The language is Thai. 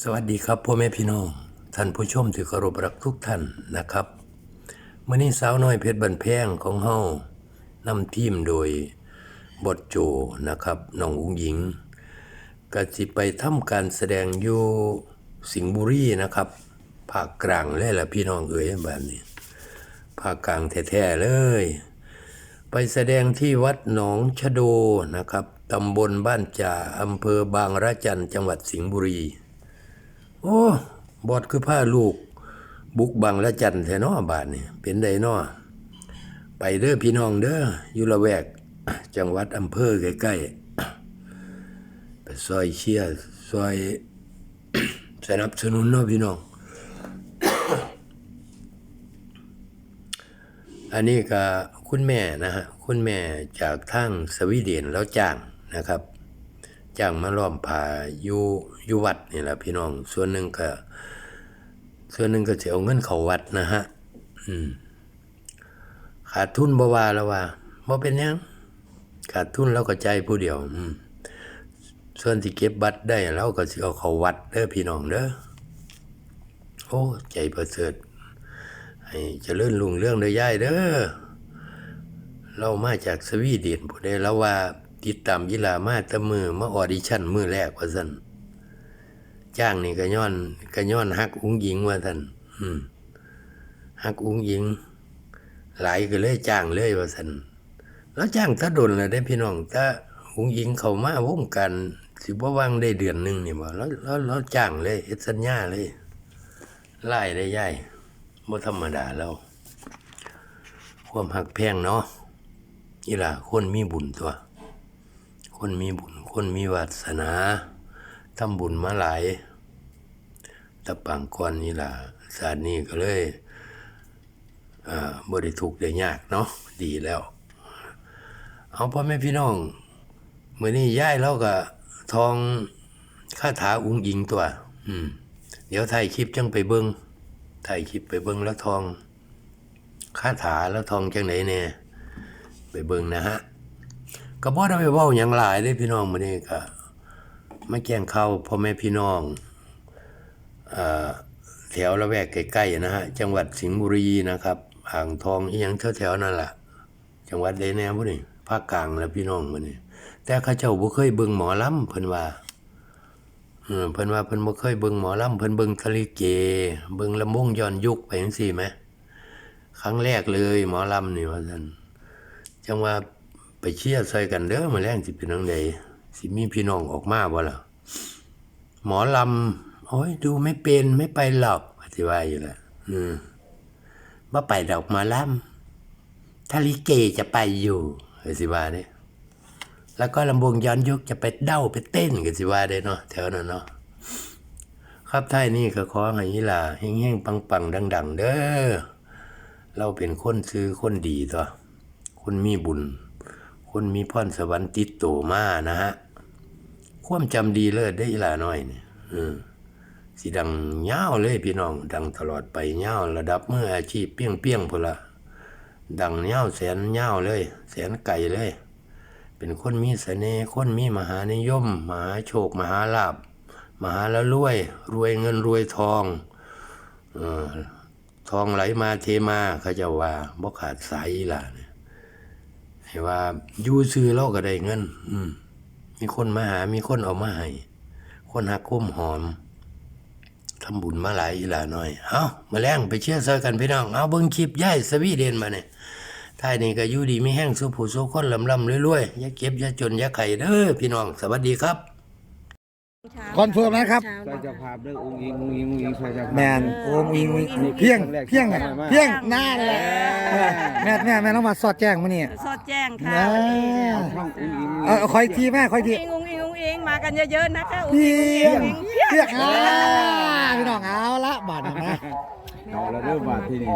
สวัสดีครับพ่อแม่พี่น้อง ท่านผู้ชมที่เคารพรักทุกท่านนะครับมื่อนี้สาวน้อยเพชรบันแพงของเฮานำทีมโดยบทโจนะครับน้องอุ้งหญิงกสิไปทำการแสดงอยู่สิงห์บุรีนะครับภาคกลางเลยล่ะพี่น้องเอ๋ยแบบนี้ภาคกลางแท้ๆเลย ไปแสดงที่วัดหนองชะโดนะครับตำบลบ้านจ่าอำเภอบางระจันจังหวัดสิงห์บุรี โอ้บอดคือผ้าลูก บุกบังละจันแท้นอบาทนี่เป็นไดนอไปเด้อพี่น้องเด้ออยู่ละแวก จังหวัดอำเภอใกล้ๆไปซอยเชียร์ซอยสนับสนุนเนาะพี่น้อง อันนี้ก็คุณแม่นะฮะ คุณแม่จากทางสวีเดนแล้วจ้างนะครับ จ้างมาล้อมผ้าอยู่อยู่วัดนี่แหละพี่น้อง ส่วนหนึ่งก็ ส่วนหนึ่งก็จะเอาเงินเขาวัดนะฮะ อืม ขาดทุนบ่ว่าแล้วว่าบ่เป็นยังขาดทุนเราก็ใจผู้เดียว อืม ส่วนที่เก็บบัตรได้เราก็สิเอาเขาวัดเด้อพี่น้องเด้อโอ้ใจประเสริฐให้เจริญรุ่งเรื่องเด้อยายเด้อเรามาจากสวีเดนผู้ใดแล้วว่า ติดตามยีลามาแต่มือมาออดิชั่นมือแรกว่าซั่นจ้างนี่ก็ย้อนก็ย้อนฮักอุ้งหญิงว่าซั่นฮักอุ้งหญิง หลายก็เลยจ้างเลยว่าซั่นแล้วจ้างถ้าดนแล้วได้พี่น้องถ้าอุ้งหญิงเขามาวงการสิบ่วางได้เดือนหนึ่งนี่บ่แล้วแล้วแล้วจ้างเลยเฮ็ดสัญญาเลยไล่ได้ยายบ่ธรรมดาแล้วความหักแพงเนาะนี่ล่ะคนมีบุญตัว คนมีบุญ คนมีวาสนาทำบุญมาหลายตะปังก่อนนี่ล่ะศาสตร์นี้ก็เลยอ่าบ่ได้ทุกข์ได้ยากเนาะดีแล้ว เอาพ่อแม่พี่น้องเมื้อนี้ย้ายเราก็ทองคาถาอุ้งยิงตัว อืม เดี๋ยวถ่ายคลิปจังไปเบิ่งถ่ายคลิปไปเบิ่งแล้วทองคาถาแล้วทองจังไหนเนี่ยไปเบิ่งนะฮะ ก็บ่ได้ไปเว้าหยังหลายเด้พี่น้องมื้อนี้ก็มาแจ้งข่าวพ่อแม่พี่น้องอ่อแถวละแวกใกล้ๆนะฮะ จังหวัดสิงห์บุรีนะครับ อ่างทองอีหยังแถวๆนั่นล่ะ จังหวัดใดแน่พุ่นี่ภาคกลางแล้วพี่น้องมื้อนี้แต่เขาเจ้าบ่เคยเบิ่งหมอลำเพิ่นว่าเออเพิ่นว่าเพิ่นบ่เคยเบิ่งหมอลำเพิ่นเบิ่งทะเลเกเบิ่งลำวงย้อนยุคไปจังซี่แหมครั้งแรกเลย หมอลำนี่ว่าซั่นจังว่า ไปเชียร์ใส่กันเด้อมาแรงสิเป็นจังไดสิมีพี่น้องออกมาบ่ล่ะหมอลำโอ้ยดูไม่เป็นไม่ไปหรอกอธิบายอยู่ละอืมบ่าไปดอกมอลำถ้าลิเกจะไปอยู่อธิบายเด้แล้วก็ลำวงย้อนยุคจะไปเด้าไปเต้นกันสิว่าได้เนาะแถวนั้นเนาะครับท้ายนี้ก็ขอให้ยีหลาเฮงๆปังๆดัง ๆ เด้อเราเป็นคนซื้อคนดีตัวคนมีบุญ คนมีพรสวรรค์ติดโตมานะฮะความจำดีเลิศได้อีหลาน้อยเนี่ยออสิดังยาเลยพี่น้อง ดังตลอดไปยาระดับเมื่ออาชีพเปี้ยงเปี้ยงพละดังยาแสนยาเลย แสนไก่เลย เป็นคนมีเสน่ห์คนมีมหานิยม มหาโชค มหาลาภมหาละรวย รวยเงินรวยทองอทองไหลมาเทมาเขาจะว่าบ่ขาดสายอีหล่ะเนี่ย ให้ว่าอยู่ซื้อเราก็ได้เงิน อืม มีคนมาหา มีคนเอามาให้คนหักคุ้มหอมทำบุญมาหลายอีหล่าน้อย เอามาแล้งไปเชื่อซอกันพี่น้อง เอาเบิ้งคลิปย่ายสวีเดนมาเนี่ยท้ายนี้ก็อยู่ดีไม่แห้งสุผู้สุคนลำลำรวยๆอย่าเก็บอย่าจนอย่าไข่เด้อพี่น้อง สวัสดีครับ คอนเฟิร์มนะครับช่วยเจ้าภาพเรื่ององค์อิงองค์อิงองค์อิงช่วยเจ้าภาพ แมนโอ้มีมีเพียงเพียงอะเพียงหน้าเลยแม่แม่แม่ต้องมาสอดแจ้งมานี่สอดแจ้งค่ะนะช่ององค์อิงเออคอยทีแม่คอยทีอิงอุ้งอิงอุ้งอิงมากันเยอะๆนะคะอุ้งเพีอิงยอุ้งงอิงเพียงอ่าพี่น้องเอาละบาดนะเอาแล้วเริ่มบาทที่นี่